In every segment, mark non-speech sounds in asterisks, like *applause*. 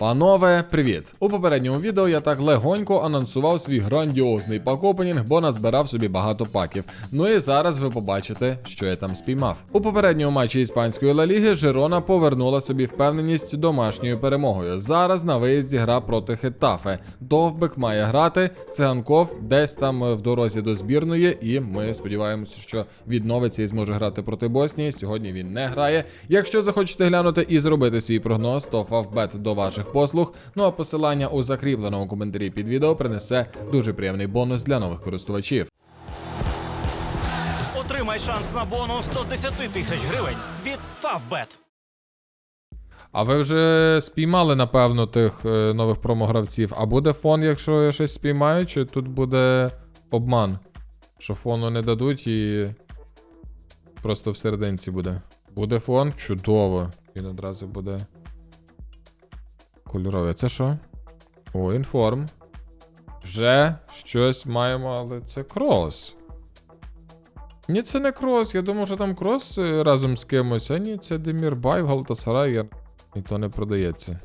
Панове, привіт! У попередньому відео я так легонько анонсував свій грандіозний пак-опенінг, бо назбирав собі багато паків. Ну і зараз ви побачите, що я там спіймав. У попередньому матчі іспанської Ла Ліги Жирона повернула собі впевненість домашньою перемогою. Зараз на виїзді гра проти Хетафе. Довбик має грати, циганков десь там е, в дорозі до збірної, і ми сподіваємося, що відновиться і зможе грати проти Боснії. Сьогодні він не грає. Якщо захочете глянути і зробити свій прогноз, то Фавбет до ваших послуг. Ну а посилання у закріпленому коментарі під відео принесе дуже приємний бонус для нових користувачів. Отримай шанс на бонус до 10 тисяч гривень від Favbet. А ви вже спіймали, напевно, тих е, нових промогравців. А буде фон, якщо я щось спіймаю, чи тут буде обман? Що фону не дадуть і. Просто в серединці буде. Буде фон? Чудово. Він одразу буде. Кольоровий. А Це що? О, інформ. Вже щось маємо, але це крос. Ні, це не крос. Я думав, що там крос е, разом з кимось. А ні, це Демірбай в Галтасарай. І то не продається.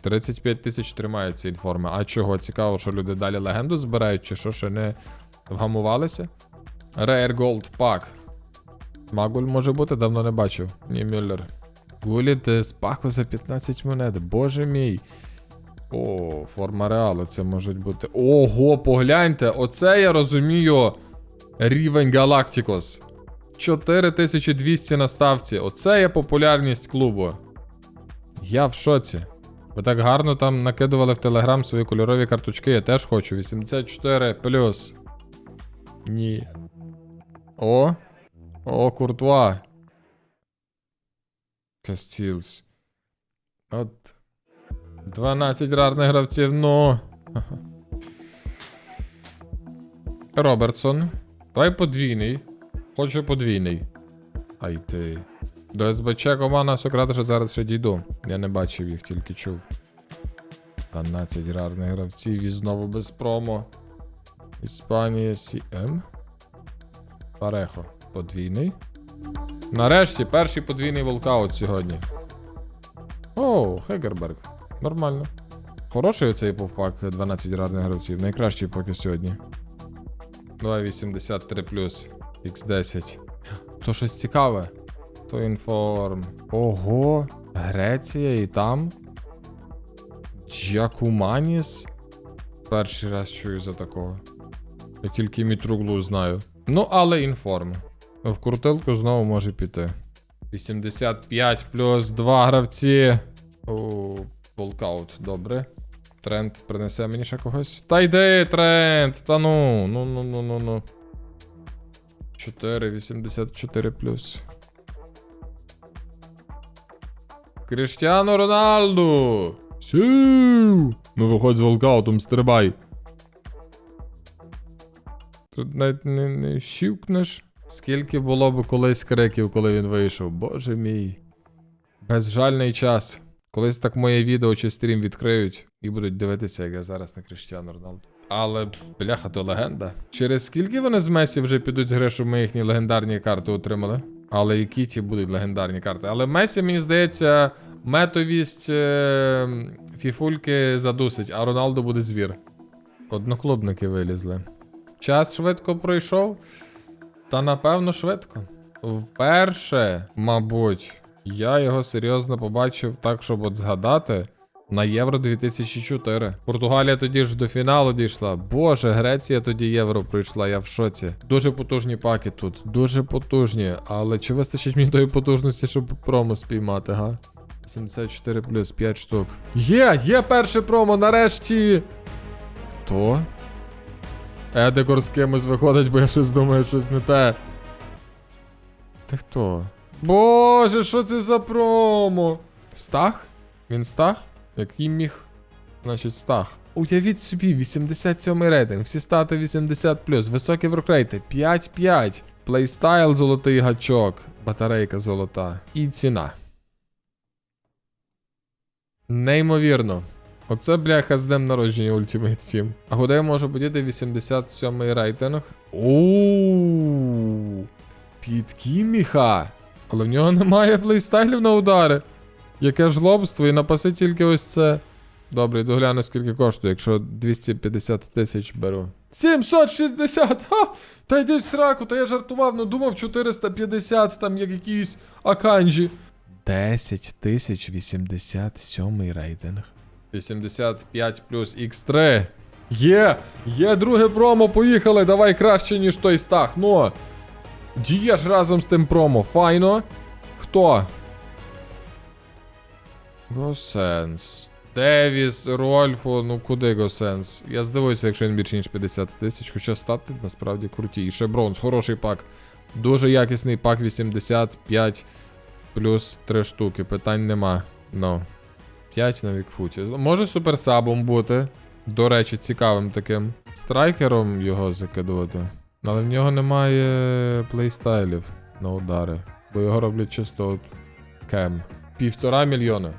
35 тисяч тримається інформи. А чого? Цікаво, що люди далі легенду збирають, чи що ще не вгамувалися? Rare Gold Pack. Магуль може бути, давно не бачив. Ні, Мюллер. Гуліт з паку за 15 монет. Боже мій. О, форма реалу, це можуть бути. Ого, погляньте, оце я розумію. Рівень Галактикос. 4200 на ставці. Оце є популярність клубу. Я в шоці. Ви так гарно там накидували в Телеграм свої кольорові карточки. Я теж хочу. 84 плюс. Ні. О. О, Куртуа. Кастілс. От. 12 рарних гравців, ну. *laughs* Робертсон. Давай подвійний. Хочу подвійний. Ай ти. До СБЧ команда Сократа що зараз ще дійду. Я не бачив їх, тільки чув. 12 рарних гравців і знову без промо. Іспанія СМ. Парехо. Подвійний. Нарешті перший подвійний волкаут сьогодні. О, Хегерберг. Нормально. Хороший оцей повпак 12 рарних гравців. Найкращий поки сьогодні. 283 плюс. X10. То щось цікаве. То інформ. Ого. Греція і там. Джакуманіс. Перший раз чую за такого. Я тільки Мітруглу знаю. Ну, але інформ. В крутилку знову може піти. 85 плюс 2 гравці. О, волкаут, добре. Тренд принесе мені ще когось. Та йди, тренд! Та ну, ну, ну, ну, ну, ну. 4, 84 плюс. Кріштіану Роналду! Сю! Ну виходь з волкаутом, стрибай. Тут навіть не, не щівкнеш. Скільки було б колись криків, коли він вийшов. Боже мій. Безжальний час. Колись так моє відео чи стрім відкриють і будуть дивитися, як я зараз на Кріштіану Роналду. Але, бляха, то легенда. Через скільки вони з Месі вже підуть з гри, щоб ми їхні легендарні карти отримали? Але які ті будуть легендарні карти? Але Месі, мені здається, метовість е- фіфульки задусить, а Роналду буде звір. Одноклубники вилізли. Час швидко пройшов. Та напевно швидко. Вперше, мабуть, я його серйозно побачив так, щоб от згадати. На Євро 2004. Португалія тоді ж до фіналу дійшла. Боже, Греція тоді євро пройшла, я в шоці. Дуже потужні паки тут. Дуже потужні. Але чи вистачить мені тої потужності, щоб промо спіймати, га? 74 плюс 5 штук. Є, є перше промо, нарешті. Хто? Едекор з кимось виходить, бо я щось думаю, щось не те. Ти хто? Боже, що це за промо? Стах? Він стах? Який міг? Значить, стах. Уявіть собі, 87 рейтинг, всі стати 80 високі воркрейти 5-5, плейстайл золотий гачок, батарейка золота. І ціна. Неймовірно. Оце бляха з днем народження Ultimate Team. А куди я можу подіти 87 рейтинг? Оу. Під Кіміха. Але в нього немає плейстайлів на удари. Яке жлобство, і напаси тільки ось це. Добре, догляну, скільки коштує, якщо 250 тисяч беру. 760! Ха! Та йди в сраку, та я жартував, ну думав 450, там як якісь аканджі. 10 тисяч 87 рейтинг. 85 плюс X3. Є! Є друге промо, поїхали, давай краще, ніж той стах. Ну. Дієш разом з тим промо. Файно. Хто? Госенс. Девіс, Рольфо, ну куди Госенс? Я здивуюся, якщо він більше ніж 50 тисяч, хоча стати насправді круті. І ще бронз, хороший пак. Дуже якісний пак 85 плюс 3 штуки. Питань нема. Ну. 5 на вікфуті. Може суперсабом бути. До речі, цікавим таким. Страйкером його закидувати. Але в нього немає плейстайлів на удари. Бо його роблять чисто от кем. Півтора мільйона.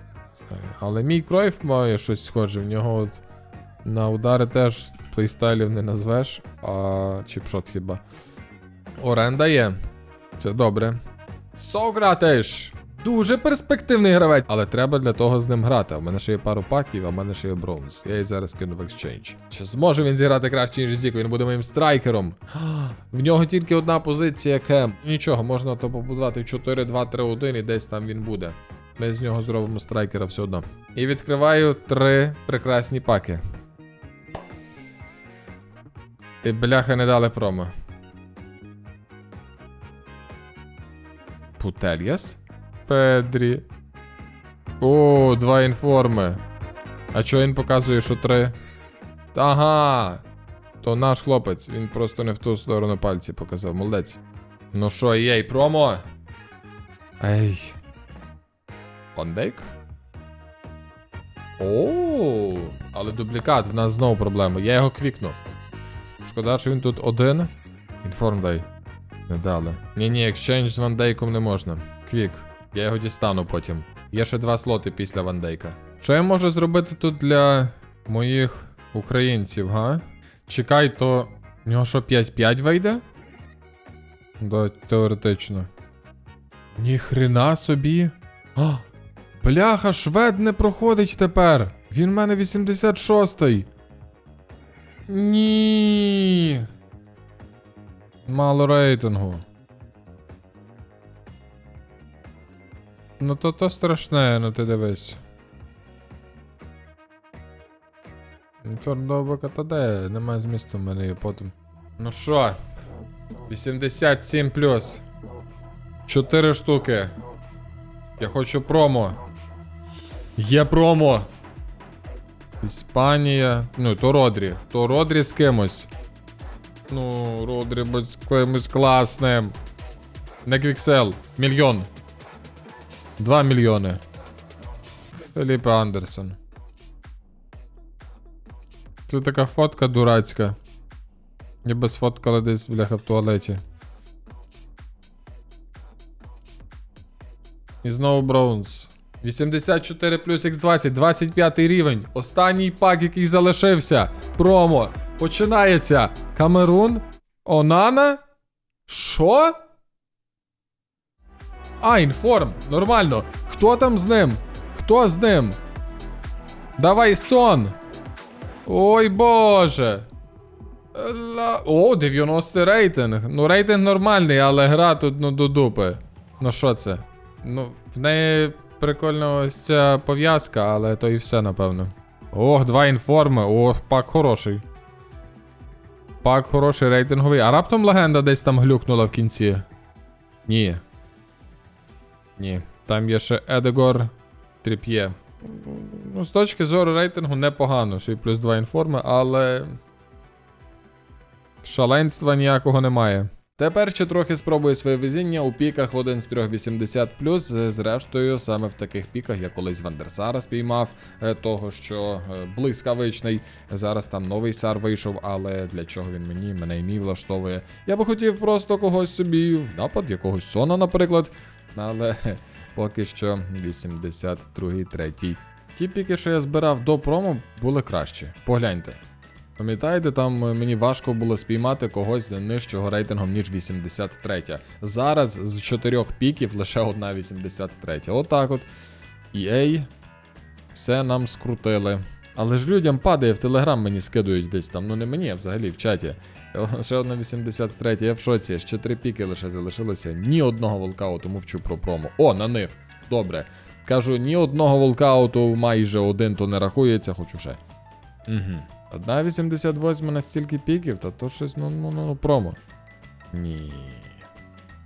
Але мій Кройф має щось схоже. В нього от на удари теж плейстайлів не назвеш, а чіпшот хіба. Оренда є. Це добре. Сократиш! Дуже перспективний гравець. Але треба для того з ним грати. У мене ще є пару паків, а в мене ще є бронз. Я її зараз кину в екшенж. Чи зможе він зіграти краще, ніж Зіко? Він буде моїм страйкером. *gasps* В нього тільки одна позиція кем. Нічого, можна то побудувати в 4-2-3-1 і десь там він буде. Ми з нього зробимо страйкера все одно. І відкриваю три прекрасні паки. І бляха не дали промо. Путельяс? Педрі. О, два інформи. А чого він показує, що три? Ага. То наш хлопець, він просто не в ту сторону пальці показав. Молодець. Ну що, єй, промо? Ей. Вандейк? О, але дублікат, в нас знову проблема. Я його квікну. Шкода, що він тут один. Інформ дай. Не дали. Ні-ні, екшенж з Вандейком не можна. Квік. Я його дістану потім. Є ще два слоти після Вандейка. Що я можу зробити тут для моїх українців, га? Чекай, то. В нього що 5-5 вийде? Да, теоретично. Ніхрена собі. А, бляха, швед не проходить тепер. Він в мене 86-й. Ні. Мало рейтингу. Ну то то страшне, ну ти дивись. Твердого та де, немає змісту в мене є потім. Ну що? 87 плюс. 4 штуки. Я хочу промо. Є промо. Іспанія. Ну, то Родрі. То Родрі з кимось. Ну, Родрі будь з кимось класним. Не Квіксел. Мільйон. 2 мільйони. Феліпе Андерсон. Це така фотка дурацька. Ніби сфоткали десь, бляха, в туалеті. І знову Браунс. 84 плюс X20, 25 рівень. Останній пак, який залишився. Промо. Починається. Камерун. Онана? Що? А, інформ. Нормально. Хто там з ним? Хто з ним? Давай сон. Ой боже. О, 90 рейтинг. Ну, рейтинг нормальний, але гра тут ну до дупи. Ну що це? Ну, в неї прикольно ось ця пов'язка, але то і все, напевно. Ох, два інформи. Ох, пак хороший. Пак хороший рейтинговий. А раптом легенда десь там глюкнула в кінці. Ні. Ні. Там є ще Едегор Тріп'є. Ну, з точки зору рейтингу непогано, ще й плюс 2 інформи, але. Шаленства ніякого немає. Тепер ще трохи спробую своє везіння у піках 1 з 380 зрештою, саме в таких піках я колись Вандерсара спіймав, е, того що е, блискавичний. Зараз там новий сар вийшов, але для чого він мені, мене і мій влаштовує. Я би хотів просто когось собі напад, якогось сона, наприклад. Але *laughs* поки що 82-й, 3 Ті піки, що я збирав до промо, були кращі. Погляньте. Пам'ятаєте, там е, мені важко було спіймати когось з нижчого рейтингом, ніж 83. Зараз з чотирьох піків лише одна 83. Отак от. EA. Все нам скрутили. Але ж людям падає в телеграм, мені скидують десь там. Ну не мені, а взагалі в чаті. Ще одна 83, я в шоці, ще три піки лише залишилося. Ні одного волкауту мовчу про промо. О, нанив. Добре. Кажу, ні одного волкауту, майже один то не рахується, хочу ще. Угу. Одна 88 на стільки піків, та то щось, ну, ну, ну, ну, промо. Ні.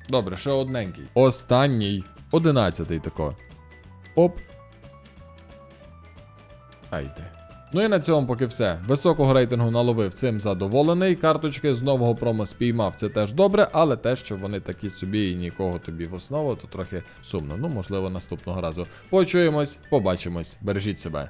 Добре, ще одненький. Останній. Одинадцятий тако. Оп. Айде. Ну і на цьому поки все. Високого рейтингу наловив цим задоволений. Карточки з нового промо спіймав. Це теж добре, але те, що вони такі собі і нікого тобі в основу, то трохи сумно. Ну, можливо, наступного разу. Почуємось, побачимось. Бережіть себе.